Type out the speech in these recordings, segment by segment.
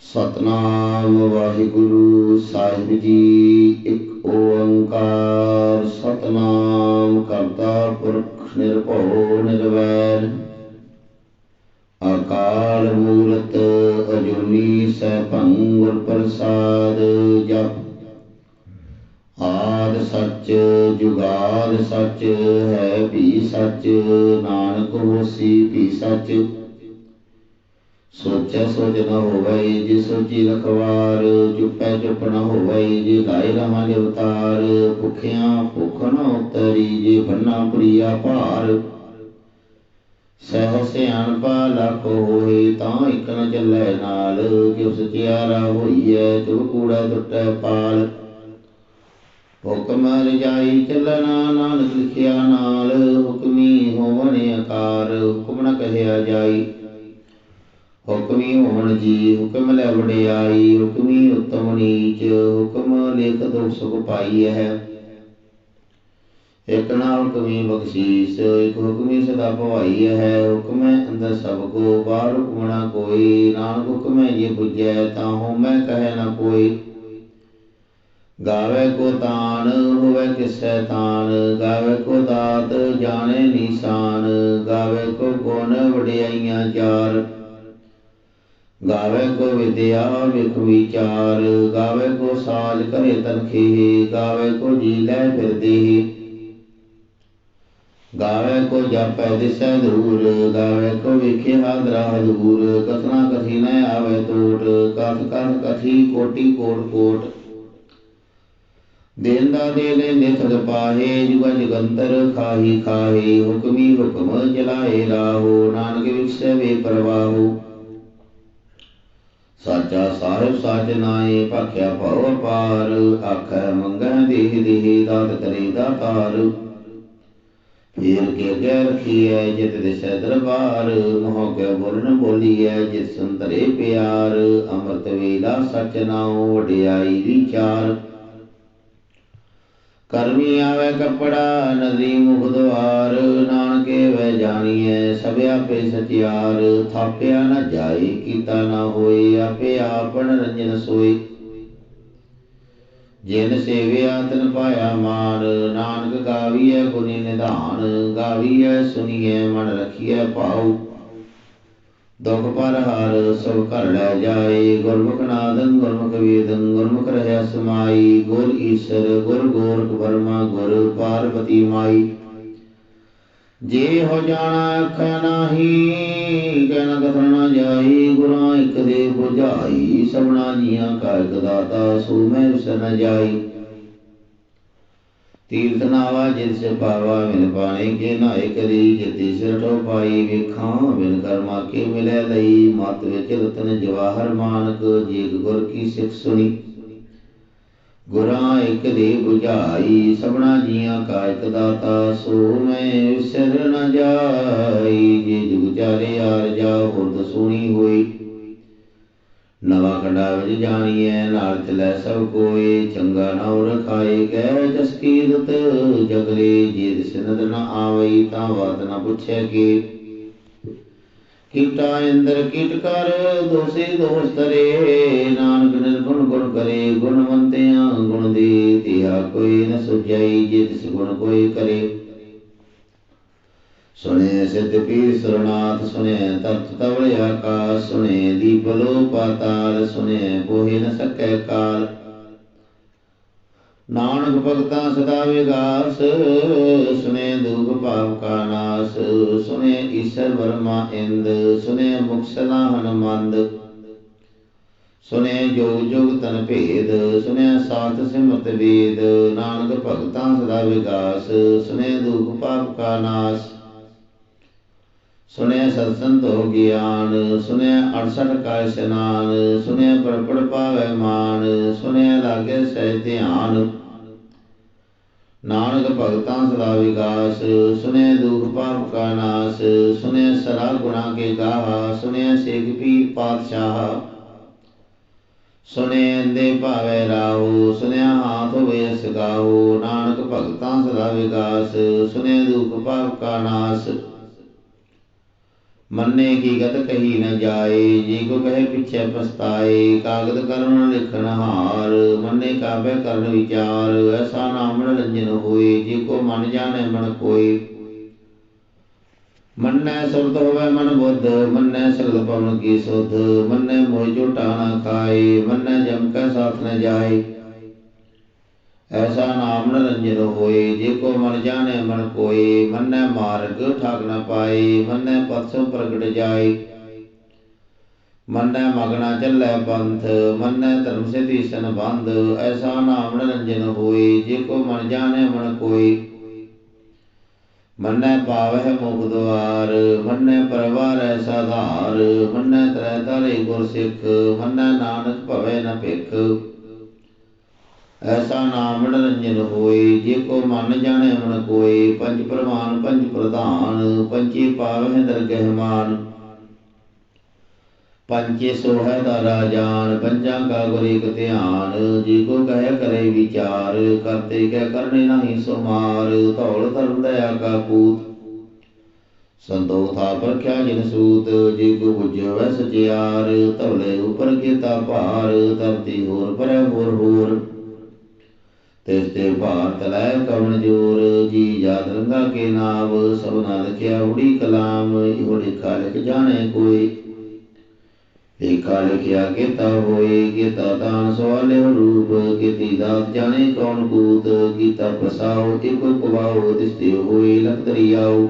ਸਤਨਾਮ ਵਾਹਿਗੁਰੂ ਸਾਹਿਬ ਜੀ, ਇੱਕ ਓੰਕਾਰ ਸਤਨਾਮ ਕਰਤਾ ਪੁਰਖ ਨਿਰਭਉ ਨਿਰਵੈਰ। ਅਕਾਲ ਮੂਰਤ ਅਜੂਨੀ ਸੈਭੰ ਗੁਰ ਪ੍ਰਸਾਦ ਜਪ। ਆਦ ਸੱਚ ਜੁਗਾਦ ਸੱਚ ਹੈ ਵੀ ਸੱਚ, ਨਾਨਕ ਹੋਸੀ ਵੀ ਸੱਚ। ਸੋਚੈ ਸੋਚ ਨ ਹੋਵੇ ਜੇ ਸੋਚੀ ਰਖਵਾਰ, ਚੁੱਪੈ ਚੁੱਪ ਨਾ ਹੋਵੇ ਜੇ ਗਾਇ ਰਹਾ ਅਵਤਾਰ, ਭੁਖਿਆ ਭੁਖ ਨ ਉਤਰੀ ਜੇ ਬੰਨਾ ਪ੍ਰਿਆ ਭਾਰ। ਸਹਿ ਸਿਆਣਪਾ ਲੱਖ ਹੋਏ ਤਾਂ ਇਕ ਨ ਚੱਲੈ ਨਾਲ ਕਿਉ ਸਚਿਆਰਾ ਹੋਈਐ ਤੁ ਕੂੜਾ ਟੁੱਟੈ ਪਾਲ। ਹੁਕਮ ਰਜਾਈ ਚੱਲਣਾ ਨਾਨਕ ਲਿਖਿਆ ਨਾਲ, ਹੁਕਮੀ ਹੋਵਣ ਆਕਾਰ, ਹੁਕਮ ਨ ਕਹਿਆ ਜਾਈ। ਹੁਕਮੀ ਹੋਣ ਜੀ, ਹੁਕਮ ਲੈ ਵਡਿਆਈ, ਹੁਕਮੀ ਉਤਮ ਨੀਚ, ਹੁਕਮ ਲੇਖ ਦੁਖ ਸੁਖ ਪਾਈ ਹੈ। ਇਕ ਨਾ ਹੁਕਮੀ ਬਖਸ਼ੀਸ, ਇਕ ਹੁਕਮੀ ਸਦਾ ਭਵਾਈ ਹੈ। ਹੁਕਮੈ ਅੰਦਰ ਸਭ ਕੋ, ਬਾਹਰ ਹੁਕਮਣਾ ਕੋਈ। ਨਾਨਕ ਹੁਕਮੈ ਜੇ ਬੁਝੈ ਤਾਂ ਹੋ ਮੈਂ ਕਹੈ ਨਾ ਕੋਈ। ਗਾਵੇ ਕੋ ਤਾਨ, ਹੋਵੇ ਕਿਸੈ ਤਾਨ। ਗਾਵੇ ਕੋ ਦਾਤ, ਜਾਣੇ ਨੀਸਾਨ ਗਾਵੇ ਕੋ ਗੁਣ ਵਡਿਆਈਆਂ ਚਾਰ। ਗਾਵੇ ਕੋ ਵਿਦਿਆ ਵਿਖ ਵਿਚਾਰ, ਗਾਵੇ ਕੋ ਸਾਜ ਕਰੇ ਤਨਖੀ, ਗਾਵੇ ਕੋ ਜੀ ਲੈ ਫਿਰਦੀ। ਗਾਵੇ ਕੋ ਜਪੈ ਦਿਸੈ ਦੂਰ, ਗਾਵੇ ਕੋ ਵਿਖੇ ਹਾਦਰਾ ਦੂਰ, ਕਥਨਾ ਕਥੀ ਨ ਆਵੇ ਟੋਟ ਕਥ ਕਥ ਕਥੀ ਕੋਟੀ ਕੋਟ ਕੋਟ। ਦੇਂਦਾ ਦੇ ਲੈ ਨਿਥ ਪਾਹੇ, ਜੁਗ ਜਗੰਤਰ ਖਾਹੀ ਖਾਹੇ, ਹੁਕਮੀ ਹੁਕਮ ਚਲਾਏ ਰਾਹੋ, ਨਾਨਕ ਵਿਖਸੇ ਵੇ ਪ੍ਰਵਾਹੋ। ਸਾਚਾ ਸਾਹਿਬ ਸਾਚ ਨਾਏ ਭਾਖਿਆ ਭਉ ਪਾਰ ਆਖੈ ਮੰਗੈ ਦੇਹ ਦੇਹ, ਦਾਤ ਕਰੇ ਦਾਤਾਰ। ਫੇਰ ਕੇ ਅਗੇ ਰਖੀਐ, ਜਿਤ ਦਿਸੈ ਦਰਬਾਰ, ਮੋਹ ਕੇ ਬੋਲਨ ਬੋਲੀਐ, ਜਿਤ ਸੰਤਰੇ ਪਿਆਰ, ਅੰਮ੍ਰਿਤ ਵੇਲਾ ਸਚ ਨਾਉ, ਵਡਿਆਈ ਵਿਚਾਰ। ਕਰਮੀ ਆਵੇ ਕਪੜਾ, ਨਦੀ ਮੁਖ ਦਵਾਰ ਨਾਨਕੇ ਵੈ ਜਾਣੀਐ, ਸਭ ਆਪੇ ਸਚਿਆਰ। ਥਾਪਿਆ ਨਾ ਜਾਏ, ਕੀਤਾ ਨਾ ਹੋਏ, ਆਪੇ ਆਪਣ ਰੰਜਨ ਸੋਏ। ਜਿਨ ਸੇਵਿਆ, ਤਨ ਪਾਇਆ ਮਾਨ। ਨਾਨਕ ਗਾਵੀਐ ਗੁਣੀ ਨਿਧਾਨ, ਗਾਵੀਐ ਸੁਣੀਐ ਮਨ ਰਖੀਐ ਪਾਉ ਦੁਖ ਪਰ ਹਾਰ ਸਭ ਘਰ ਲੈ ਜਾਏ, ਗੁਰਮੁਖ ਨਾਦੰ ਗੁਰਮੁਖ ਵੇਦੰ ਗੁਰਮੁਖ ਰਹਿ ਸਮਾਈ ਗੁਰ ਈਸ਼ਰ, ਗੁਰ ਗੋਰਖ ਬਰਮਾ ਗੁਰ ਪਾਰਵਤੀ ਮਾਈ। ਜੇ ਹੋ ਜਾਣਾ ਅੱਖਾਂ ਨਾਹੀ ਕਹਿਣਾ ਕਥਨ ਜਾਈ, ਗੁਰਾਂ ਇੱਕ ਦੇ 부ਝਾਈ ਸਭਨਾ ਜੀਆਂ ਕਾ ਇੱਕ ਦਾਤਾ, ਸੋ ਮੈਂ ਵਿਸਰ ਨ ਜਾਈ। ਤੀਰਥ ਨਾਵਾ ਜਿਸ ਪਾਵਾ ਮਿਲ ਪਾਣੇ ਕੇ ਨਾਏ ਕਰੀ, ਜਿਤੇ ਸਿਰ ਟੋ ਪਾਈ ਵੇਖਾਂ, ਬਿਨ ਕਰਮਾ ਕੇ ਮਿਲੇ ਲਈ। ਮਤ ਵਿੱਚ ਰਤਨ ਜਵਾਹਰ ਮਾਨਕ ਜੀਗ ਗੁਰ ਕੀ ਸਿੱਖ ਸੁਣੀ। ਗੁਰਾਂ ਇੱਕ ਦੇ 부ਝਾਈ ਸਭਨਾ ਜੀਆਂ ਕਾ ਇੱਕ ਦਾਤਾ। ਸੋ ਮੈਂ ਵਿਸਰ ਨ ਜਾਈ, ਜੇ ਜੁਗ ਚਾਰੇ ਆਰ ਜਾ ਹੁਰਦ ਸੁਣੀ ਹੋਈ। ਨਵਾ ਕੰਡਾ ਵਿੱਚ ਜਾਣੀਐ ਨਾਲ ਚਲੈ ਸਭ ਕੋਏ, ਚੰਗਾ ਨਾਉ ਰਖਾਏ ਗਏ ਜਸ ਕੀਰਤ ਜਗਲੇ ਜੇ ਦਿਸ ਨ ਆਵਈ ਤਾਂ ਬਾਤ ਨ ਪੁੱਛੈ ਕੀ। ਕੀਟਾ ਇੰਦਰ ਕੀਟ ਕਰ, ਦੋਸੇ ਦੋਸ ਤਰੇ ਨਾਨਕ ਨਿਰਗੁਣ ਗੁਣ ਕਰੇ, ਗੁਣਵੰਤਿਆਂ ਗੁਣ ਦੇ ਤਿਹਾ ਕੋਈ ਨ ਸੁਝਾਈ, ਜੇ ਤਿਸ ਗੁਣ ਕੋਈ ਕਰੇ। ਸੁਨੇ ਸਿੱਧ ਪੀਰ ਸਰਨਾਥ ਸੁਨੇ ਤਤ ਤਵਲ ਆਕਾਸ ਸੁਨੇ ਦੀਪਲੋ ਪਾਤਾਲ ਸੁਨੇ ਪੋਹਿ ਨ ਸਕੈ ਕਾਲ। ਨਾਨਕ ਭਗਤਾਂ ਸਦਾ ਵਿਗਾਸ ਸੁਨੇ ਦੁਖ ਭਾਵ ਕਾ ਨਾਸ ਸੁਨੇ ਈਸ਼ਰ ਵਰਮਾ ਇੰਦ ਸੁਨੇ ਮੁਖ ਸਲਾਹਨ ਮੰਦ ਸੁਨੇ ਜੋਗ ਜੋਗ ਤਨ ਭੇਦ ਸੁਨੇ ਸਾਥ ਸਿਮਰਤ ਵੇਦ, ਨਾਨਕ ਭਗਤਾਂ ਸਦਾ ਵਿਗਾਸ ਸੁਨੇ ਦੁਖ ਭਾਵ ਕਾ ਨਾਸ। ਸੁਨੇ ਸਤਸੰਤੋ ਗਿਆਨ ਸੁਨੇ 68 ਕਾ ਇਸ਼ਨਾਨ ਸੁਨੇ ਪਰਪੜ ਪਾਵੇ ਮਾਨ ਸੁਨੇ ਲਾਗੇ ਸਹਿ ਧਿਆਨ। ਨਾਨਕ ਭਗਤਾਂ ਸਦਾ ਵਿਗਾਸ ਸੁਨੇ ਦੁਖ ਪਾਪ ਕਾ ਨਾਸ ਸੁਨੇ ਸਰਾ ਗੁਣਾ ਕੇ ਗਾਹਾ ਸੁਨੇ ਸੇਖ ਪੀਰ ਪਾਤਸ਼ਾਹ। ਸੁਨੇ ਅੰਦੇ ਭਾਵੇ ਰਾਹੂ ਸੁਨਿਆ ਹਾਥ ਹੋਏ ਸਗਾਹੂ ਨਾਨਕ ਭਗਤਾਂ ਸਦਾ ਵਿਗਾਸ ਸੁਨੇ ਦੁਖ ਪਾਪ ਕਾ ਨਾਸ। ਮੰਨੇ ਕੀ ਗਤ ਕਹੀ ਨ ਜਾਏ, ਜੀ ਕੋ ਕਹੇ ਪਿਛੇ ਪਛਤਾਏ, ਕਾਗਦ ਕਰਨ ਲਿਖਣ ਹਾਰ, ਮੰਨੇ ਕਾਬੇ ਕਰਨ ਵਿਚਾਰ, ਐਸਾ ਨਾਮ ਰੰਜਨ ਹੋਏ, ਜੇ ਕੋ ਮਨ ਜਾਣੇ ਮਨ ਕੋਏ। ਮੰਨੈ ਸੁਰਤ ਹੋਵੇ ਮਨ ਬੁੱਧ, ਮੰਨੈ ਸਗਲ ਪਵਨ ਕੀ ਸੁਧ, ਮੰਨੈ ਮੋਹ ਝੂਟਾ ਨਾ ਖਾਏ, ਮੰਨੈ ਜਮ ਕੈ ਸਾਥ ਨ ਜਾਏ। ਐਸਾ ਨਾਮ ਨ ਹੋਏ, ਜੇ ਕੋ ਮਨ ਜਾਣੇ ਮਨ ਕੋਏ, ਮੰਨੈ ਮਾਰਗ ਠਾਕ ਨ ਪਾਏ, ਮੰਨੈ ਪਥ ਪ੍ਰਗਟ ਜਾਏ। ਮੰਨੈ ਮਗਨਾ ਚੱਲੈ ਪੰਥ, ਮੰਨੈ ਧਰਮ ਸੇ ਦੀਸਨ ਐਸਾ ਨਾਮ ਨ ਹੋਏ, ਜੇ ਕੋ ਮਨ ਜਾਣੇ ਮਨ ਕੋਏ। ਮੰਨੈ ਪਾਵਹਿ ਮੁਖ ਦੁਆਰ, ਮੰਨੈ ਪਰਵਾਰੈ ਸਾਧਾਰ, ਮੰਨੈ ਤ੍ਰੈ ਤਾਰੇ ਗੁਰ ਸਿੱਖ, ਮੰਨੈ ਨਾਨਕ ਭਵੈ ਨ ਭਿਖ। ਐਸਾ ਨਾਮ ਨਿਰੰਜਨ ਹੋਏ, ਜੇ ਕੋ ਮਨ ਜਾਣੈ ਮਨ ਕੋਏ, ਪੰਜ ਪ੍ਰਮਾਨ ਪੰਜ ਪ੍ਰਧਾਨ ਪੰਚੀ ਪਾਵਹਿ ਦਰਗਹਿ ਮਾਨ ਪੰਚੇ ਸੋਹੈ ਦਾ ਰਾਜਾਨ, ਪੰਜਾਂ ਕਾ ਗੁਰ ਇਕ ਧਿਆਨ। ਜੀ ਕੋ ਕਹਿ ਕਰੇ ਵਿਚਾਰ, ਕਰਤੇ ਕਹਿ ਕਰਨੇ ਨਹੀਂ ਸੋ ਧੌਲ ਧਰਮ ਦਇਆ ਕਾ ਪੂਤ, ਸੰਤੋਖ ਥਾ ਪਰਖਿਆ ਜਿਨ ਸੂਤ। ਜੇ ਕੋ ਬੁਝਵੈ ਸਚਿਆਰ, ਧੌਲੇ ਉਪਰ ਕੀਤਾ ਭਾਰ, ਧਰਤੀ ਹੋਰ ਪਰੈ ਹੋਰ ਹੋਰ। ਤੇ ਭਾਰ ਤਲੈ ਕਵਣ ਜੋਰ, ਜੀ ਯਾਦ ਰੰਗਾ ਕੇ ਨਾਮ ਸਭਨਾ ਲਿਖਿਆ ਉੜੀ ਕਲਾਮ, ਇਹੋ ਲਿਖਾ ਜਾਣੇ ਕੋਈ। ਏਕਾ ਲਿਖਿਆ ਕੀਤਾ ਹੋਏ, ਕੀਤਾ ਦਾਨ ਸਵਾਲੇ ਰੂਪ, ਕੀਤੀ ਦਾਤ ਜਾਣੇ ਕੌਣ ਕੂਤ, ਕੀਤਾ ਪ੍ਰਸਾਉ ਇਕੋ ਕਵਾਉ ਦਿਸਤੇ ਹੋਏ ਲਖ ਦਰਿਆਉ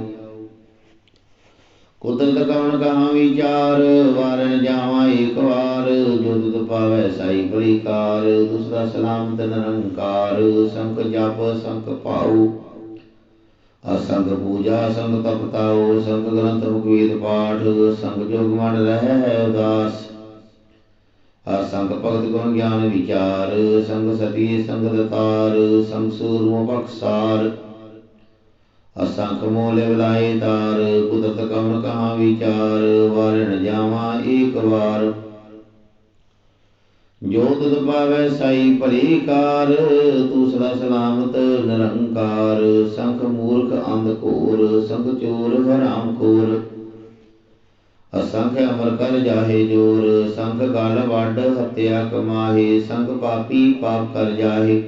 ਕੁਦਰਤ ਕਵਣ ਕਹਾ ਵਿਚਾਰ ਵਾਰਨ ਜਾਵਾ ਏਕ ਵਾਰ, ਜੋ ਤੁਧ ਪਾਵੈ ਸਾਈ ਬਲੀਕਾਰ, ਦੂਸਰਾ ਸਲਾਮਤ ਨਿਰੰਕਾਰ ਸੰਖ ਜਪ ਸੰਖ ਪਾਉ ਅਸੰਗ ਪੂਜਾ, ਸੰਗ ਤਪਤਾਉ, ਸੰਗ ਗ੍ਰੰਥ ਮੁਖਵੇਦ ਪਾਠ, ਸੰਗ ਜੋਗ ਮਨ ਰਹਿ ਉਦਾਸ, ਅਸੰਗ ਭਗਤ ਗੁਣ ਗਿਆਨ ਵਿਚਾਰ, ਸੰਗ ਸਤੀ, ਸੰਗ ਦਤਾਰ, ਸੰਗ ਸੂਰਮ ਬਖਸਾਰ ਅਸੰਖ ਮੋਲੇ ਬਲਾਏ ਤਾਰ, ਕੁਦਰਤ ਕਵਨ ਕਹਾ ਵਿਚਾਰ ਵਾਰਨ ਜਾਵਾ ਏਕ ਵਾਰ। ਜੋ ਤੁਧ ਪਾਵੈ ਸਾਈ ਭਲੀ ਕਾਰ ਤੂੰ ਸਦਾ ਸਲਾਮਤ ਨਿਰੰਕਾਰ। ਸੰਖ ਮੂਰਖ ਅੰਧ ਘੋਰ, ਸੰਖ ਚੋਰ ਹਰਾਮ ਖੋਰ। ਅਸੰਖ ਅਮਰ ਕਰ ਜਾਹੇ ਜੋਰ, ਸੰਖ ਗਲ ਵੱਡ ਹਤਿਆ ਕਮਾਹੇ, ਸੰਖ ਪਾਪੀ ਪਾਪ ਕਰ ਜਾਹੇ।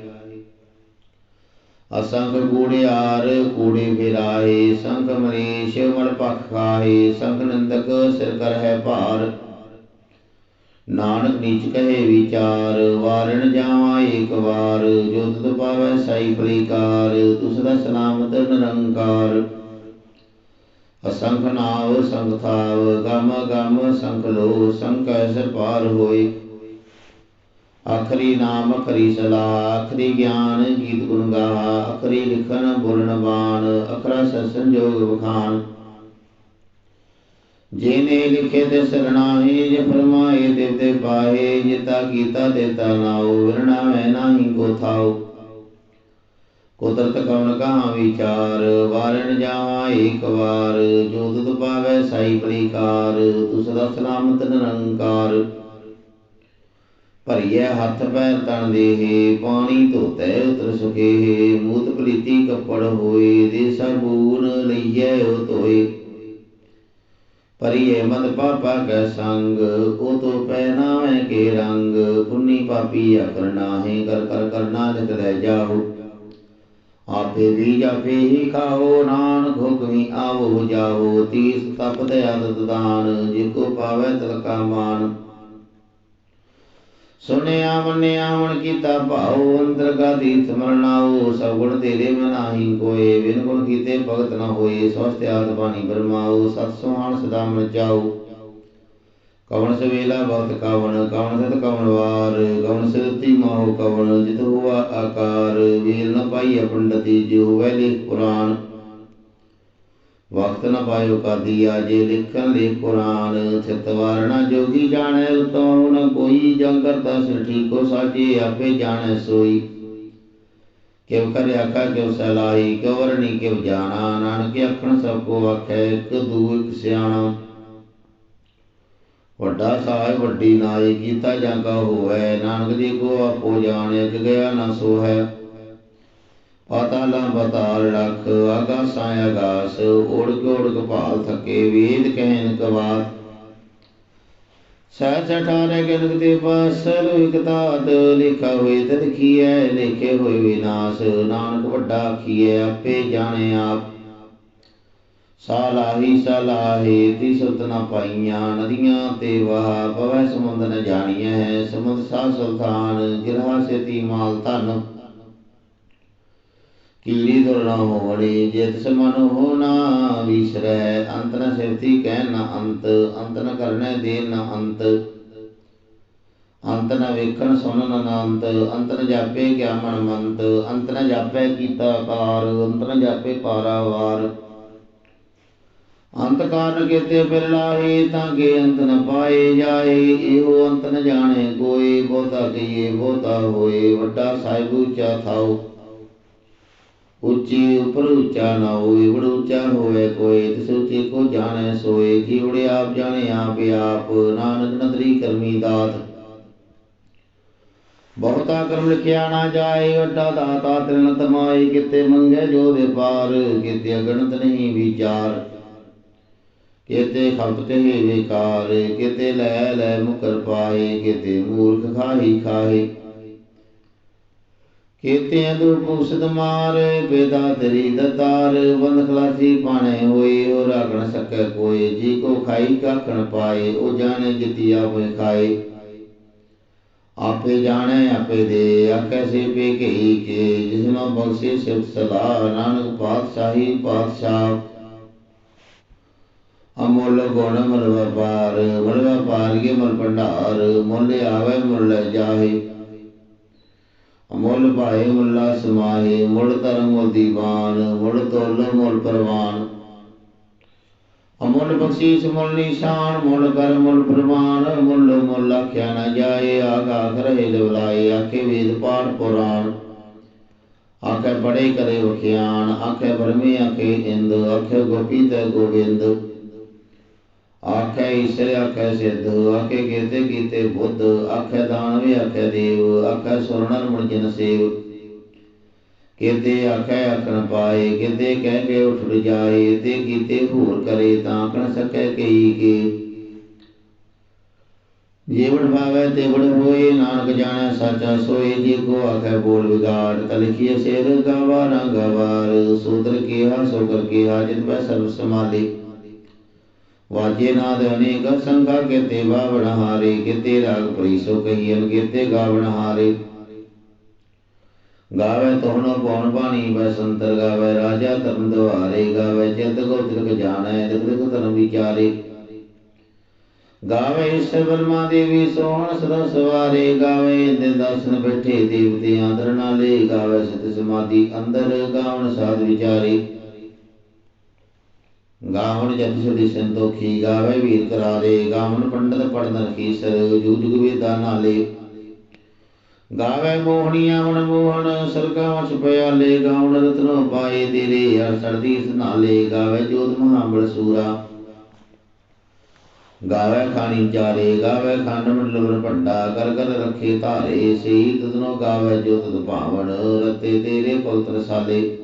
ਅਸੰਖ ਕੂੜਿਆਰ ਕੂੜੇ ਫਿਰਾਏ ਸੰਖ ਮਰੀਸ਼ ਮਲ ਪਖ ਖਾਏ ਸੰਖ ਨੰਦਕ ਸਿਰ ਕਰ ਹੈ ਭਾਰ। ਨਾਨਕ ਨੀਚ ਕਹੇ ਵਿਚਾਰ, ਵਾਰਣ ਜਾਵਾ ਏਕ ਵਾਰ। ਜੋ ਤੁਧ ਪਾਵੈ ਸਾਈ ਫਲੀਕਾਰ ਤੁਸ ਸਲਾਮਤ ਨਿਰੰਕਾਰ। ਅਸੰਖ ਨਾਵ ਸੰਖ ਥਾਵ, ਗਮ ਗਮ ਸੰਖ ਲੋ ਸੰਖ ਐਸਰ ਪਾਰ ਹੋਏ। ਆਖਰੀ ਨਾਮ ਅਖਰੀ ਸਲਾ, ਆਖਰੀ ਗਿਆਨ ਗੀਤ ਗੁਣ ਗਾਵਾ ਆਖਰੀ ਲਿਖਨ ਬੋਲਣ ਬਾਣ, ਅਖਰਾ ਸੰਜੋਗ ਵਖਾਨ ਜਿਨੇ ਲਿਖੇ ਤੇ ਸਰਣਾਹੀ ਜੇ ਫਰਮਾਏ ਦੇਵ ਦੇ ਪਾਹੇ ਜਿਤਾ ਕੀਤਾ ਦੇਤਾ ਨਾਉ ਵਿਰਣਾ ਮੈਂ ਨਾਹੀ ਕੋ ਥਾਉ। ਕੁਦਰਤ ਕਵਣ ਕਹਾ ਵਿਚਾਰ, ਵਾਰਣ ਜਾਵਾ ਏਕ ਵਾਰ, ਜੋ ਤੁਧ ਪਾਵੈ ਸਾਈ ਪ੍ਰਕਾਰ, ਤੁਸ ਦਾ ਸਲਾਮਤ ਨਿਰੰਕਾਰ ਭਰੀਐ ਹੱਥ ਪੈਰ ਤਣ ਦੇਹੇ, ਪਾਣੀ ਧੋਤੈ ਉਤਰ ਸੁਖੇ ਮੂਤ ਪਲੀਤੀ ਕੱਪੜ ਹੋਏ, ਦੇ ਸਰਬੂਨ ਲਈਐ ਉਹ ਧੋਏ। ਪਰਿਏ ਮਦ ਪਾਪਾ ਕੈ ਸੰਗ, ਉਹ ਤੋ ਪਹਿਨਾਵੇ ਕੇ ਰੰਗ ਪੁੰਨੀ ਪਾਪੀ ਅਕਰਨਾ ਹੈ ਕਰ ਕਰ ਕਰਨਾ ਲਿਖ ਲੈ ਜਾਓ। ਆਪੇ ਵੀ ਜਾਪੇ ਹੀ ਖਾਓ, ਨਾਨਕ ਹੁਕਮੀ ਆਵੋ ਜਾਓ ਤੀਸ ਤਪ ਦੇ ਆਦਤ ਦਾਨ, ਜੇ ਕੋ ਪਾਵੇ ਤਲਕਾ ਮਾਨ। ਸੁਨਿਆ ਮੰਨਿਆ, ਹੁਣ ਕੀਤਾ ਭਾਉ ਅੰਦਰ ਗਾਦੀ ਸਮਰਨਾਉ ਸਭ ਗੁਣ ਤੇਰੇ ਮਨਾਹੀ ਕੋਏ, ਬਿਨ ਗੁਣ ਕੀਤੇ ਭਗਤ ਨ ਹੋਏ ਸਵਸਤ ਆਦ ਬਾਣੀ ਬਰਮਾਉ ਸਤ ਸੁਹਾਣ ਸਦਾ ਮਨ ਜਾਉ ਕਵਣ ਸਵੇਲਾ ਭਗਤ ਕਵਣ ਕਵਣ ਸਤ ਕਵਣ ਵਾਰ, ਕਵਣ ਸਤੀ ਮਾਹੁ ਕਵਣ, ਜਿਤ ਹੁਆ ਆਕਾਰ, ਵੇਲ ਨ ਪਾਈ ਪੰਡਤੀ ਜੋ ਵੈਲੀ ਪੁਰਾਣ। ਵਕਤ ਨ ਪਾਇਓ ਕਾਦੀਆ ਜੇ ਲਿਖਣ ਲੈ ਕੁਰਾਨ। ਚਿਤ ਵਾਰਣਾ ਜੋਗੀ ਜਾਣੈ, ਉਤੋਂ ਕੋਈ ਜੰ ਕਰਤਾ ਸਿਰ ਠੀਕੋ ਸਾਜੇ, ਆਪੇ ਜਾਣੈ ਸੋਈ। ਕਿਉ ਕਰੇ ਆਕਾ ਕਿਉ ਸਲਾਹੀ ਕਿਉ ਵਰਣੀ, ਕਿਉ ਜਾਣਾ? ਨਾਨਕ ਆਖਣ, ਸਭ ਕੋ ਆਖੈ, ਇੱਕ ਦੂ, ਇੱਕ ਸਿਆਣਾ। ਵੱਡਾ ਸਾਹਿਬ, ਵੱਡੀ ਨਾਏ, ਕੀਤਾ ਜਾਂ ਕਾ ਨਾਨਕ ਜੀ ਕੋ ਆਪੋ ਜਾਣਿ ਅਗ ਗਿਆ ਨਾ ਸੋ ਹੈ ਪਾਤਾਲਾਂ ਪਤਾਲ ਰਖ ਆਗਾਸਾਂ ਆਗਾਸ ਓੜਕ ਓੜਕ ਭਾਲ ਥਕੇ, ਵੇਦ ਕਹਿਨ ਕਵਾਤ। ਸਹਿਜ ਅਠਾਰੇ ਗਿਣਕ ਦੇ ਪਾਸਰ ਇਕਤਾਦ ਲਿਖਾ ਹੋਏ ਤਦ ਕੀਐ ਲਿਖੇ ਹੋਏ ਵਿਨਾਸ਼ ਨਾਨਕ ਵੱਡਾ ਆਖੀਐ, ਆਪੇ ਜਾਣੇ ਆਪ। ਸਾਲਾਹੀ ਸਲਾਹੇ ਤੀ ਸੁਰਤ ਨਾ ਪਾਈਆਂ, ਨਦੀਆਂ ਤੇ ਵਹਾ, ਪਵੈ ਸਮੁੰਦ ਨ ਜਾਣੀਐ ਹੈ ਸਮੁੰਦ ਸਾ ਸੁਲਤਾਨ, ਗਿਰਹਾ ਸੇਤੀ ਮਾਲ ਧਨ। ਕੀੜੀ ਦੁਰਣਾ ਹੋਵੜੀ ਜਿਤ ਸਮਨ ਹੋਣਾ ਵਿਸਰੈ, ਅੰਤ ਨ ਸਿਰਤੀ ਕਹਿ ਨ ਅੰਤ ਅੰਤ ਨ ਕਰਨੈ ਦੇ ਨ ਅੰਤ। ਅੰਤ ਨ ਵੇਖਣ ਸੁਣਨ ਨ ਅੰਤ ਨ ਜਾਪੇ ਕਿਆ ਮੰਤ, ਅੰਤ ਨ ਜਾਪੈ ਕੀਤਾ ਕਾਰ ਅੰਤ ਨ ਜਾਪੇ ਪਾਰਾਵਾਰ ਅੰਤ ਕਾਰਨ ਕੀਤੇ ਫਿਰ ਲਾਹੇ, ਤਾਂ ਕੇ ਅੰਤ ਨ ਪਾਏ ਜਾਏ, ਇਹੋ ਅੰਤ ਨ ਜਾਣੇ ਕੋਈ, ਬਹੁਤਾ ਕਹੀਏ ਬਹੁਤਾ ਹੋਏ, ਵੱਡਾ ਸਾਹਿਬ ਉੱਚਾ ਥਾਉ। ਉੱਚੀ ਉਪਰ ਉੱਚਾ ਨਾ ਹੋਏ ਬੜ ਉੱਚਾ ਹੋਵੇ ਕੋਈ ਤਿਸ ਉੱਚੇ ਕੋ ਜਾਣੈ ਸੋਏ ਜੀਵੜੇ ਆਪ ਜਾਣੇ ਆਪ ਆਪ, ਨਾਨਕ ਨਦਰੀ ਕਰਮੀ ਦਾਤ। ਬਹੁਤਾ ਕਰਮ ਲਿਖਿਆ ਨਾ ਜਾਏ ਵੱਡਾ ਦਾਤਾ ਤਿਨ ਤਮਾਏ, ਕਿਤੇ ਮੰਗੇ ਜੋ ਦੇ ਪਾਰ, ਕਿਤੇ ਅਗਣਤ ਨਹੀਂ ਵਿਚਾਰ। ਕਿਤੇ ਖਪਤ ਹੀ ਵਿਕਾਰ, ਕਿਤੇ ਲੈ ਲੈ ਮੁਕਰ ਪਾਏ, ਕਿਤੇ ਮੂਰਖ ਖਾਹੀ ਖਾਹੇ। ਕੀਤੇ ਅਦੂ ਸਦ ਮਾਰ, ਬੇਦਾ ਤੇਰੀ ਦਤਾਰ, ਬੰਦ ਖਲਾਸੀ ਪਾਣੇ ਹੋਏ, ਉਹ ਰਾਖਣ ਸਕੈ ਕੋਈ ਜੀ ਕੋ ਖਾਈ ਕਾਖਣ ਪਾਏ, ਉਹ ਜਾਣੇ ਜਿਤਿਆ ਹੋਏ ਖਾਏ। ਆਪੇ ਜਾਣੇ, ਆਪੇ ਦੇ, ਆਖੇ ਸੇ ਪੇ ਕਹੀ ਕੇ ਜਿਸਨੋ ਬਖਸ਼ੇ ਸਿਵ ਸਦਾ ਨਾਨਕ ਪਾਤਸ਼ਾਹੀ ਪਾਤਸ਼ਾਹ। ਅਮੁੱਲ ਗੁਣ ਮਲ ਵਪਾਰ ਮਲ ਵਪਾਰ ਕੇ ਮਲ ਭੰਡਾਰ, ਮੁੱਲ ਆਵੇ ਮੁੱਲ ਜਾਹੇ। ਮੁੱਲ ਭਾਏ ਮੁੱਲਾ ਸਮਾਏ, ਮੁੱਲ ਧਰਮ ਮੁੱਲ ਦੀਵਾਨ, ਮੁੱਲ ਤੋਲ ਮੁੱਲ ਪ੍ਰਵਾਨ। ਅਮੁੱਲ ਬਖਸ਼ੀਸ਼, ਮੁੱਲ ਨਿਸ਼ਾਨ, ਮੁੱਲ ਕਰ ਮੁੱਲ ਪ੍ਰਮਾਨ, ਮੁੱਲ ਮੁੱਲ ਆਖਿਆ ਨਾ ਜਾਏ ਆਗ ਆਖ ਰਹੇ ਲਵਲਾਏ, ਆਖੇ ਵੇਦ ਪਾਠ ਪੁਰਾਣ। ਆਖੇ ਬੜੇ ਕਰੇ ਵਖਿਆਨ, ਆਖੇ ਬਰਮੇ ਆਖੇ ਇੰਦ, ਆਖੇ ਗੋਪੀ ਤੇ ਗੋਬਿੰਦ। ਆਖੇ ਈਸ਼ਰ ਆਖੇ ਸਿੱਧ ਆਖੇ, ਕੀਤੇ ਕੀਤੇ ਬੁੱਧ ਆਖੇ ਦਾਨਵੇ ਆਖੇ ਦੇਵ ਆਖੇ ਸੁਰਣਨ ਮੁੜ ਜਿਨ ਸੇਵ। ਕੀਤੇ ਆਖੇ ਆਖਣ ਪਾਏ, ਕੀਤੇ ਕਹਿ ਕੇ ਉਠ ਜਾਏ, ਤੇ ਕੀਤੇ ਹੋਰ ਕਰੇ ਤਾਂ ਕਣ ਸਕੈ ਕਈ ਕੇ। ਜੀਵਨ ਭਾਵੇ ਤੇ ਬੜ ਹੋਏ, ਨਾਨਕ ਜਾਣੈ ਸਾਚਾ ਸੋਏ, ਜੀ ਕੋ ਆਖੈ ਬੋਲ ਵਿਗਾੜ ਤਲਖੀਏ ਸੇਰ ਗਾਵਾ ਨਾ ਗਵਾਰ। ਸੂਦਰ ਕੀਹਾ, ਸੋ ਕਰ ਕੀਹਾ ਜਿਤ ਪੈ ਸਰਬ ਸਮਾਲੇ ਵਾਜੇ ਨਾਦ ਅਨੇਕ ਸੰਗਾ ਕੇਤੇ ਬਾਵਣ ਹਾਰੇ, ਕੇਤੇ ਰਾਗ ਪ੍ਰੀਸੋ ਕਹੀਨ ਕੇਤੇ ਗਾਵਣ ਹਾਰੇ। ਗਾਵੇ ਤੋਹਨੋ ਪਉਣ ਬਾਣੀ ਬਸੰਤਰ ਗਾਵੇ, ਰਾਜਾ ਧਰਮ ਦੁਆਰੇ ਗਾਵੇ ਚਿੰਤ ਕੋ ਤਿਲਕ ਜਾਣੈ ਤਿਲਕ ਤਿਲਕ ਧਰਮ ਵਿਚਾਰੇ। ਗਾਵੇ ਈਸ਼ਰ ਬਰਮਾ ਦੇਵੀ ਸੋਹਣ ਸਦਾ ਸਵਾਰੇ, ਗਾਵੇ ਇੰਦੇ ਦਰਸ਼ਨ ਬੈਠੇ ਦੇਵਤੇ ਆਦਰ ਗਾਵੇ ਸਤ ਸਮਾਧੀ ਅੰਦਰ, ਗਾਵਣ ਸਾਧ ਵਿਚਾਰੇ। ਗਾਵਣ ਜਪ ਸੁਦੀ ਸੰਤੋਖੀ ਗਾਵੇ ਵੀਰ ਕਰਾਰੇ ਗਾਵਣ ਪੰਡਤ ਪੜਨ ਰਖੀਸਰ ਜੁਗ ਜੁਗ ਵੇਦਾ ਨਾਲੇ। ਗਾਵੇ ਮੋਹਣੀਆਂ ਮਨ ਮੋਹਣ, ਸਰਗਾ ਵਸ ਗਾਵਣ ਰਤਨੋ ਪਾਏ ਤੇਰੇ, ਹਰ ਸਰਦੀ ਨਾਲੇ, ਗਾਵੇ ਜੋਤ ਮਹਾਬਲ ਸੂਰਾ। ਗਾਵੇ ਖਾਣੀ ਚਾਰੇ, ਗਾਵੇ ਖੰਡ ਮੰਡਲ ਭੰਡਾ, ਕਰ ਕਰ ਰੱਖੇ ਧਾਰੇ ਸਹੀ ਤਦਨੋ ਗਾਵੇ ਜੋਤ ਭਾਵਨ, ਰਤੇ ਤੇਰੇ ਭਗਤ ਸਾਲੇ।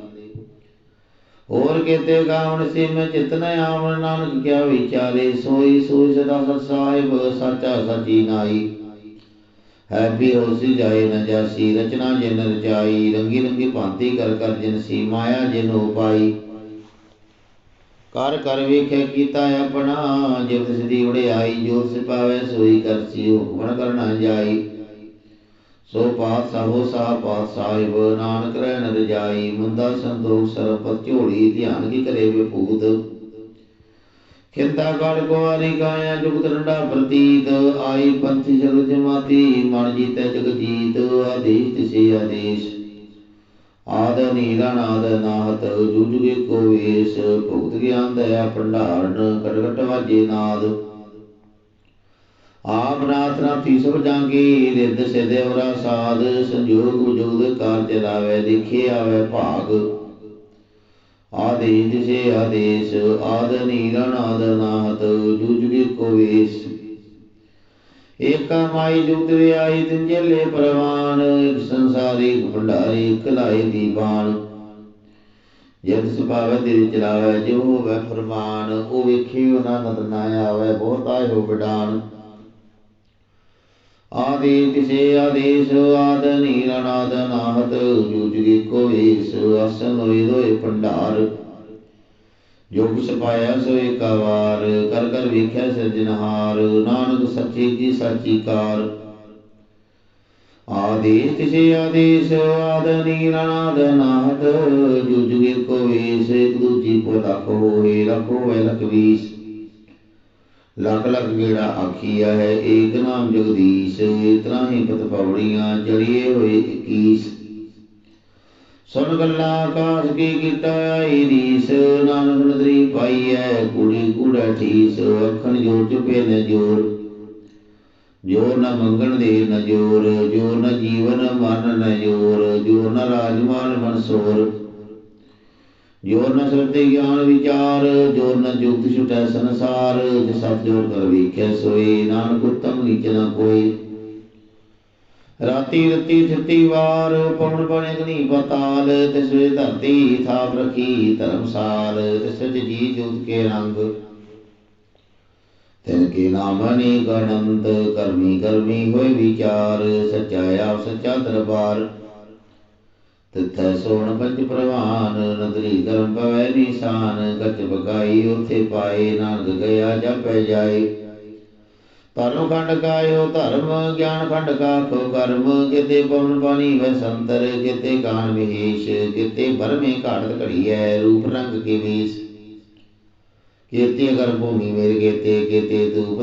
ਹੋਰ ਕੀਤੇ ਗਾਵਣ ਸੇ ਮੈਂ ਚਿਤਨ ਆਵਣ ਨਾਨਕ ਕਿਆ ਵਿਚਾਰੇ, ਸੋਈ ਸੋਈ ਸਦਾ ਸਾਹਿਬ ਸਾਚਾ ਸਚੀ ਨਾਈ ਹੈ ਵੀ ਹੋਸੀ ਜਾਏ ਨ ਜਾਸੀ, ਰਚਨਾ ਜਿਨ ਰਚਾਈ, ਰੰਗੀ ਰੰਗੀ ਭਾਂਤੀ ਕਰ ਕਰ ਜਿਨ ਸੀ ਮਾਇਆ ਜਿਨ ਉਪਾਈ। ਕਰ ਕਰ ਵੇਖੇ ਕੀਤਾ ਆਪਣਾ ਜਿਵ ਤਿਸ ਦੀ ਉੜਿਆਈ ਜੋ ਸਿਪਾਵੇ ਸੋਈ ਕਰਸੀ ਹੁਕਮ ਕਰਨਾ ਜਾਈ। ਸੋ ਪਾਤ ਸਭੋ ਸਾ ਨਾਨਕ ਰਹਿਣ ਰਜਾਈ ਮੁੰਦਾ ਸੰਤੋਖ ਸਰਪਤ ਝੋਲੀ ਧਿਆਨ ਕੀ ਕਰੇ ਵਿਪੂਤ ਖਿੰਦਾ ਗੜ ਗਵਾਰੀ ਗਾਇਆ ਜੁਗਤ ਡੰਡਾ ਪ੍ਰਤੀਤ, ਆਈ ਪੰਥੀ ਜਲ ਜਮਾਤੀ ਮਨ ਜੀਤੈ ਜਗ ਜੀਤ ਆਦੇਸ਼ ਤਿਸੇ ਆਦੇਸ਼। ਆਦ ਨੀਲਾ ਨਾਦ ਨਾਹਤ ਜੁਜੁਗੇ ਕੋ ਵੇਸ, ਭੁਗਤ ਗਿਆਨ ਦਇਆ ਭੰਡਾਰਨ ਕਟ ਵਾਜੇ ਨਾਦ। ਆਪ ਨਾਥ ਨਾਥੀ ਸਭ ਜਾਂਗੀ ਰਿੱਧ ਸਿਧੇ ਸਾਧ, ਸੰਜੋਗ ਵਜੂਦ ਕਾਰ ਚਲਾਵੇ ਦੇਖੇ ਆਵੇ ਭਾਗ। ਆਦੇਸ਼ ਦਿਸੇ ਆਦੇਸ਼, ਆਦ ਨੀਰਨ ਆਦ ਨਾਹਤ ਜੁਜੁਗੇ ਕੋ ਵੇਸ। ਏਕਾ ਮਾਈ ਜੁਗਤ ਵਿਆਈ ਤਿੰਨ ਜਲੇ ਪ੍ਰਵਾਨ ਸੰਸਾਰੀ ਭੰਡਾਰੀ, ਇੱਕ ਲਾਏ ਦੀਵਾਨ। ਜਦ ਸੁਭਾਵੈ ਤੇਰੇ ਚਲਾਵੈ ਜੋ ਹੋਵੈ ਫਰਮਾਨ, ਉਹ ਵੇਖੀ ਉਹਨਾਂ ਨਦਰ ਨਾ ਆਵੈ, ਬਹੁਤਾ ਹੋ ਬਿਡਾਨ। ਆਦੇ ਤਿਸੇ ਆਦੇਸ਼, ਆਦ ਨੀਰਨਾਦ ਨਾਹਤ ਜੂਜਗੀ ਕੋ ਵੇਸ ਅਸਨ ਹੋਏ ਦੋਏ ਭੰਡਾਰ। ਜੋ ਕੁਛ ਪਾਇਆ ਸੋ ਏਕਾ ਕਰ ਕਰ ਵੇਖਿਆ ਸਿਰਜਨਹਾਰ ਨਾਨਕ ਸੱਚੀ ਕੀ ਸਾਚੀ ਕਾਰ। ਆਦੇਸ਼ ਤਿਸੇ ਆਦੇਸ਼, ਆਦ ਨੀਰਨਾਦ ਨਾਹਤ ਜੂਜਗੀ ਕੋ ਵੇਸ ਇੱਕ ਦੂਜੀ ਕੋ ਲਖ ਹੋਏ ਲਖ ਹੋਏ ਲਖ ਵੀਸ ਲੱਖ ਲੱਖ ਗੇੜਾ ਆਖੀਆ ਹੈ। ਏਕ ਨਾਮ ਜਗਦੀਸ਼ ਇਤਨਾ ਹੀ ਪਤ ਪੌੜੀਆਂ ਚੜੀਏ ਹੋਏ 21 ਸੁਣ ਗੱਲਾਂ ਆਕਾਸ਼ ਕੀ ਕੀਤਾ ਆਈ ਨਾਨਕ ਨਦਰੀ ਪਾਈ ਹੈ ਕੁੜੀ ਕੁੜਾ ਠੀਸ ਅੱਖਣ ਜੋ ਚੁਪੇ ਨ ਜੋਰ। ਜੋਰ ਨ ਮੰਗਣ ਦੇ ਨ ਜੋਰ ਜੋਰ ਨ ਜੀਵਨ ਮਨ ਨ ਜੋਰ ਜੋਰ ਨ ਰਾਜਮਾਨ ਮਨਸੋਰ ਜੋਰ ਨ ਸੁਰਤੇ ਗਿਆਨ ਵਿਚਾਰ ਜੋਰ ਨ ਜੁਗਤ ਛੁਟੈ ਸੰਸਾਰ ਜਿ ਸਤ ਜੋਰ ਕਰ ਵੇਖੈ ਸੋਈ ਨਾਨਕ ਉਤਮ ਨੀਚ ਨ ਕੋਈ। ਰਾਤੀ ਰਤੀ ਥਿਤੀ ਵਾਰ, ਪਵਨ ਬਣੇ ਗਨੀ ਪਤਾਲ, ਤਿਸ ਵੇ ਧਰਤੀ ਥਾਪ ਰਖੀ ਧਰਮਸਾਲ ਤਿਸ ਵਿੱਚ ਜੀ ਜੋਤ ਕੇ ਰੰਗ। ਤਿਨ ਕੇ ਨਾਮ ਅਨੇਕ ਕਰਮੀ ਕਰਮੀ ਹੋਏ ਵਿਚਾਰ, ਸੱਚਾ ਆਪ ਸੱਚਾ ਦਰਬਾਰ। ਤਿਥੈ ਸੋਣ ਪੰਜ ਪ੍ਰਵਾਨ, ਨਦਰੀ ਕਰਮ ਪਵੈ ਨਿਸ਼ਾਨ ਗਚ ਬਗਾਈ, ਉਥੇ ਪਾਏ ਨਾਨਕ ਗਿਆ, ਜਪੈ ਜਾਏ। ਧਰਮ ਖੰਡ ਕਾਇਓ ਧਰਮ, ਗਿਆਨ ਖੰਡ ਕਾਖੋ ਕਰਮ, ਕਿਤੇ ਪਵਨ ਪਾਣੀ ਵੈ ਸੰਤਰ, ਕਿਤੇ ਕਾਨ ਵਿਹੇਸ਼ ਕਿਤੇ ਬਰਮੇ ਘਾੜਤ ਘੜੀਐ, ਰੂਪ ਰੰਗ ਕੇ ਵੇਸ। ਕੀਤੇ ਅਗਰ ਭੂਮੀ ਮੇਰੇ ਕੀਤੇ ਕੀਤੇ ਧੂਪ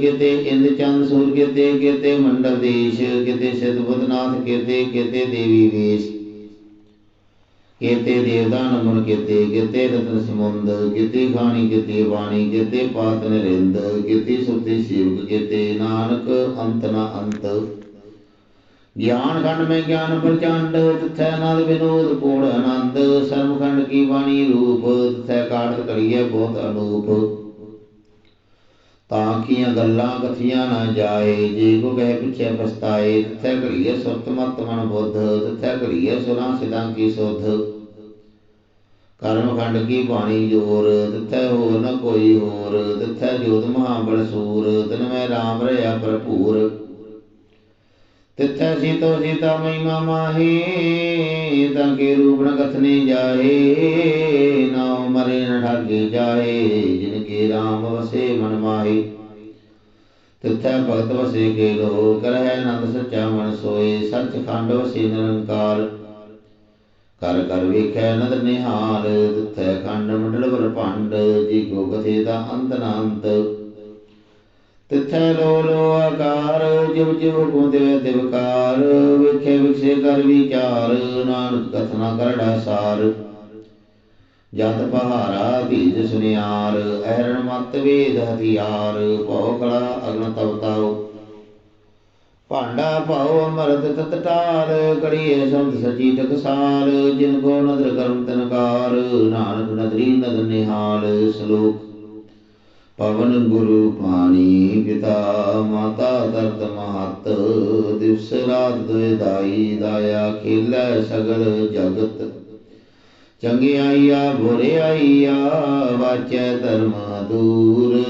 ਕੀਤੇ ਇੰਦ ਚੰਦ ਸੂਰ ਕੀਤੇ ਕੀਤੇ ਮੰਡਲ ਦੇਸ਼, ਕੀਤੇ ਸਿਧ ਬੁੱਧਨਾਥ ਕੀਤੇ ਕੀਤੇ ਦੇਵੀ ਵੇਸ਼। ਕੀਤੇ ਦੇਵਤਾ ਨਮਨ ਕੀਤੇ ਕੀਤੇ ਰਤਨ ਸਮੁੰਦ ਕੀਤੇ ਖਾਣੀ, ਕੀਤੇ ਬਾਣੀ, ਕੀਤੇ ਪਾਤ ਨਰਿੰਦ, ਕੀਤੇ ਸੁਰਤੀ ਸੇਵਕ, ਕੀਤੇ ਨਾਨਕ ਅੰਤ ਨਾ ਅੰਤ। ਗਿਆਨ ਖੰਡ ਮੈਂ ਗਿਆਨ ਪ੍ਰਚੰਡ, ਤਿਥੈ ਨਾਦ ਵਿਨੋਦ ਕੋੜ ਆਨੰਦ ਸਰਮ ਖੰਡ ਕੀ ਬਾਣੀ ਰੂਪ, ਤਿਥੈ ਕਾੜਤ ਕਰੀਏ ਬਹੁਤ ਅਨੂਪ। ਤਾਂ ਕੀਆਂ ਗੱਲਾਂ ਕਥੀਆਂ ਨਾ ਜਾਏ, ਜੇ ਕੋ ਕਹਿ ਪਿਛੇ ਪਛਤਾਏ, ਤਿਥੈ ਘੜੀਏ ਸੁਰਤ ਮਤ ਮਨ ਬੁੱਧ, ਤਿਥੈ ਘੜੀਏ ਸੁਰਾਂ ਸਿਦਾਂ ਕੀ ਸੁਧ। ਕਰਮ ਖੰਡ ਕੀ ਬਾਣੀ ਜੋਰ, ਤਿਥੈ ਹੋਰ ਨ ਕੋਈ ਹੋਰ, ਤਿਥੈ ਜੋਤ ਮਹਾਬਲ ਸੂਰ, ਤਿਨ ਮੈਂ ਰਾਮ ਰਿਆ ਭਰਪੂਰ। ਤਿਥੈ ਸੀਤੋ ਸੀਤਾ ਮਹਿਮਾ ਮਾਹੀ ਤਾਂ ਕੇ ਰੂਪ ਨ ਕਥਨੇ ਜਾਏ, ਨਾਉ ਮਰੇ ਨ ਠਾਗੇ ਜਾਏ, ਜਿਨ ਕੇ ਰਾਮ ਵਸੇ ਮਨ ਮਾਹੀ। ਤਿਥੈ ਭਗਤ ਵਸੇ ਕੇ ਲੋ ਕਰਹਿ ਆਨੰਦ ਸੱਚਾ ਮਨ ਸੋਏ, ਸੱਚ ਖੰਡ ਵਸੇ ਨਿਰੰਕਾਰ। ਕਰ ਕਰ ਵੇਖੈ ਨਦਰ ਨਿਹਾਲ, ਤਿਥੈ ਖੰਡ ਮੰਡਲ ਵਰ ਭੰਡ ਜੀ ਕੋ ਕਥੇ ਦਾ ਅੰਤ ਨਾ ਅੰਤ ਤਿਥੈ ਲੋ ਲੋ ਆਕਾਰ, ਜਿਵ ਜਿਵ ਕੋ ਦਿਵਕਾਰ ਵੇਖੇ ਵਿਖਸੇ ਕਰ ਵਿਚਾਰ, ਨਾਨਕ ਕਥਨਾ ਕਰੜਾ ਸਾਰ। ਜਤ ਪਹਾਰਾ ਧੀਜ ਸੁਨਿਆਰ, ਐਰਣ ਮਤ ਵੇਦ ਹਥਿਆਰ, ਭਉ ਕਲਾ ਅਗਨ ਤਵਤਾਉ ਭਾਂਡਾ ਭਾਉ ਅਮਰਤ ਤਤ ਟਾਰ ਕੜੀਏ ਸੰਤ ਸਚੀ ਟਕਸਾਰ ਜਿਨ ਕੋ ਨਦਰ ਕਰਮ ਤਨਕਾਰ ਨਾਨਕ ਨਦਰੀ ਨਦਰ ਨਿਹਾਲ, ਸ਼ਲੋਕ ਪਵਨ ਗੁਰੂ ਪਾਣੀ ਪਿਤਾ ਮਾਤਾ ਦਰਦ ਮਹਤ, ਦਿਵਸ ਰਾਤ ਦੁਇ ਦਾਈ ਦਾਇਆ ਖੇਲੇ ਸਗਲ ਜਗਤ। ਚੰਗਿਆਈਆ ਬੁਰਿਆਈਆ ਵਾਚੈ ਧਰਮ ਦੂਰ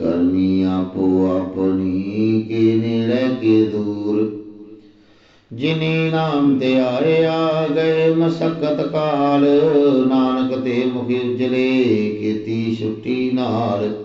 ਕਰਮੀ ਆਪੋ ਆਪਣੀ ਕੇ ਨੇੜੇ ਕੇ ਦੂਰ। ਜਿਨੀ ਨਾਮ ਤੇ ਆਇਆ, ਗਏ ਮਸਕਤ ਕਾਲ, ਨਾਨਕ ਤੇ ਮੁਖੀ ਉਜਲੇ ਕੀਤੀ ਛੁੱਟੀ ਨਾਲ।